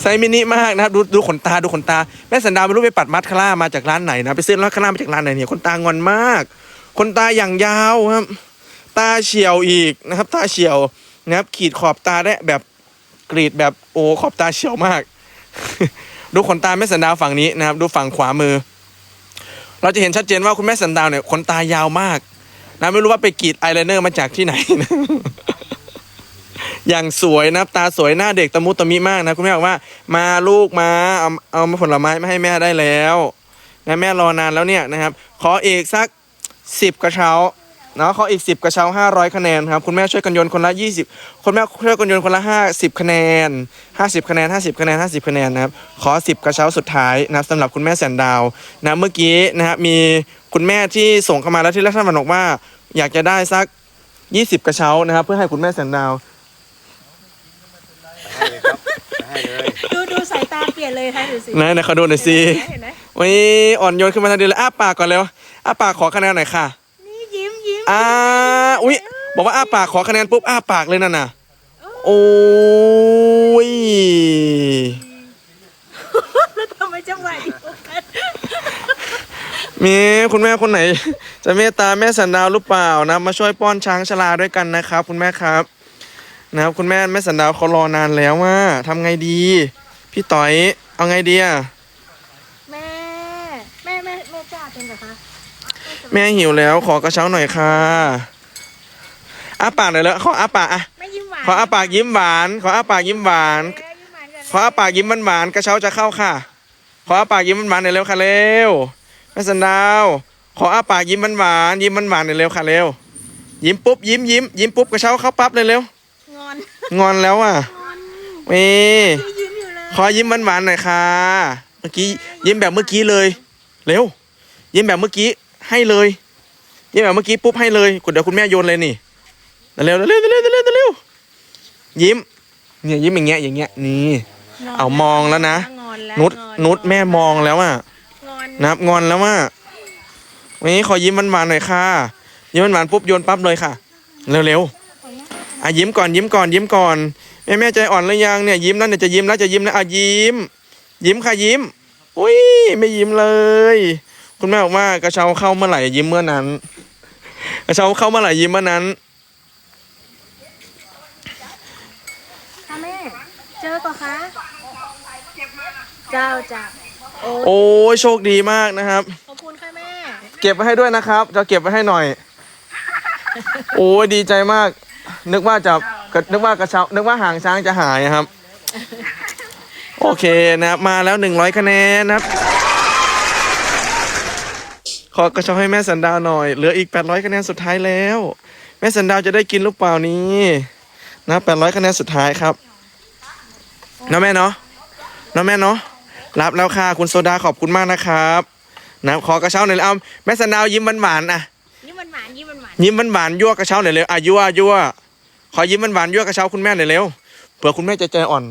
ไซส์มินิมากนะครับดูดูขนตาดูขนตาแม่สันดาวไม่รู้ไปปัดมัดคาร่ามาจากร้านไหนนะไปซื้อมัดคาร่ามาจากร้านไหนเนี่ยขนตางอนมากขนตาอย่างยาวครับ ตาเฉียวอีกนะครับ ตาเฉียวนะครับ ขีดขอบตาได้แบบกรีดแบบโอ้ขอบตาเฉียวมาก ดูขนตาแม่สันดาวฝั่งนี้นะครับ ดูฝั่งขวามือ เราจะเห็นชัดเจนว่าคุณแม่สันดาวเนี่ยขนตายาวมากนะไม่รู้ว่าไปกรีดอายไลเนอร์มาจากที่ไหนนะ อย่างสวยนะครับตาสวยหน้าเด็กตะมุตะมิมากนะคุณแม่บอกว่ามาลูกมาเอาเอาผลไม้มาให้แม่ได้แล้วนะแม่รอนานแล้วเนี่ยนะครับ ขออีกสักสิบกระเช้าเนาะขออีกสิบกระเช้าห้าร้อยคะแนนครับคุณแม่ช่วยกันโยนคนละยี่สิบคุณแม่ช่วยกันโยนคนละห้าสิบคะแนนห้าสิบคะแนนห้าสิบคะแนนห้าสิบคะแนนนะครับขอสิบกระเช้าสุดท้ายนะครับสำหรับคุณแม่แสนดาวนะเมื่อกี้นะครับมีคุณแม่ที่ส่งเข้ามาแล้วที่รัฐบาลบอกว่า อยากจะได้สักยี่สิบกระเช้านะครับ เพื่อให้คุณแม่แสนดาว ให้เลยครับให้เลย ดูดูสาย ตาเปลี่ยนเลยค่ะดูสิไหนไหนขอดูหน่อยสิเห็นไหมวันนี้อ่อนโยนขึ้นมาทันทีเลยอ้าปากก่อนเร็วอ้าปากขอคะแนนหน่อยค่ะนี่ยิ้มยิ้มอ่าอุ๊ยบอกว่าอ้าปากขอคะแนนปุ๊บอ้าปากเลยนั่นน่ะโอ้ยแล้วทำไมจังหวะเดียวกันมีคุณแม่คนไหน จะเมตตาแม่สันดาวหรือเปล่านะ มาช่วยป้อนช้างชลาด้วยกันนะครับ คุณแม่ครับ นะครับคุณแม่แม่สันดาวเขารอนานแล้วว่าทำไงดี พี่ต่อย เอาไงดีอะแม่ แม่แม่แม่จ้าเป็นเหรอคะแม่หิวแล้วขอกระเช้าหน่อยค่ะอ้าปากหน่อยแล้วขออ้าปากอะแม่ยิ้มหวานขออ้าปากยิ้มหวาน ขออ้าปากยิ้มหวาน แม่ยิ้มหวานกันขออ้าปากยิ้มหวานๆกระเช้าจะเข้าค่ะ ขออ้าปากยิ้มหวานๆหน่อยเร็วค่ะเร็วแม่สันดาว ขออ้าปากยิ้มหวานๆยิ้มหวานๆหน่อยเร็วค่ะเร็ว ยิ้มปุ๊บยิ้มยิ้มยิ้มปุ๊บกระเช้าเข้าปั๊บเลยเร็วงอนงอนแล้วอะงอนนี่พี่ยิ้มอยู่เลย ขอยิ้มหวานๆหน่อยค่ะ เมื่อกี้ยิ้มแบบเมื่อกี้เลย เร็ว ยิ้มแบบเมื่อกี้ให้เลย ยิ้มแบบเมื่อกี้ปุ๊บให้เลยเดี๋ยวคุณแม่โยนเลยนี่เร็วๆเร็วๆเร็วๆเร็วๆเร็วๆยิ้ม เนี่ยยิ้มอย่างเงี้ยอย่างเงี้ยนี่งนเอามองแล้วนะงอนแล้วนุดงอนุดแม่มองแล้วอะงอนนะครับงอนแล้วว่าวันนี้ขอยิ้มหวานๆหน่อยค่ะ ยิ้มหวานๆปุ๊บโยนปั๊บเลยค่ะ เร็วๆอะยิ้มก่อนยิ้มก่อนยิ้มก่อน แม่แม่ใจอ่อนหรือยังเนี่ยยิ้มแล้วเนี่ยจะยิ้มแล้วจะยิ้มแล้วอะยิ้ม ยิ้มค่ะยิ้ม อุ้ยไม่ยิ้มเลย คุณแม่บอกว่ากระเช้าเข้าเมื่อไหร่ยิ้มเมื่อนั้น กระเช้าเข้าเมื่อไหร่ยิ้มเมื่อนั้นค่ะแม่ เจอก่อนคะเจ้าจ้ะโอ้โอ้ยโชคดีมากนะครับ ขอบคุณค่ะแม่ เก็บไว้ให้ด้วยนะครับ จะเก็บไว้ให้หน่อย โอ้ยดีใจมาก นึกว่าจะ นึกว่ากระเช้านึกว่าหางช้างจะหายครับ โอเคนะครับ มาแล้วหนึ่งร้อยคะแนนนะครับ ขอกระเช้าให้แม่สันดาวหน่อย เหลืออีกแปดร้อยคะแนนสุดท้ายแล้ว แม่สันดาวจะได้กินหรือเปล่านี้นะแปดร้อยคะแนนสุดท้ายครับเนาะแม่เนาะเนาะแม่เนาะรับแล้วค่ะคุณโซดาขอบคุณมากนะครับนะขอกระเช้าหน่อยเอาแม่สันดาวยิ้มหวานๆนะยิ้มหวานๆยิ้มหวานยิ้มหวานๆยั่วกระเช้าหน่อยเร็วอะยั่วยั่ว ขอยิ้มหวานๆยั่วกระเช้าคุณแม่หน่อยเร็วเผื่อคุณแม่จะใจอ่อน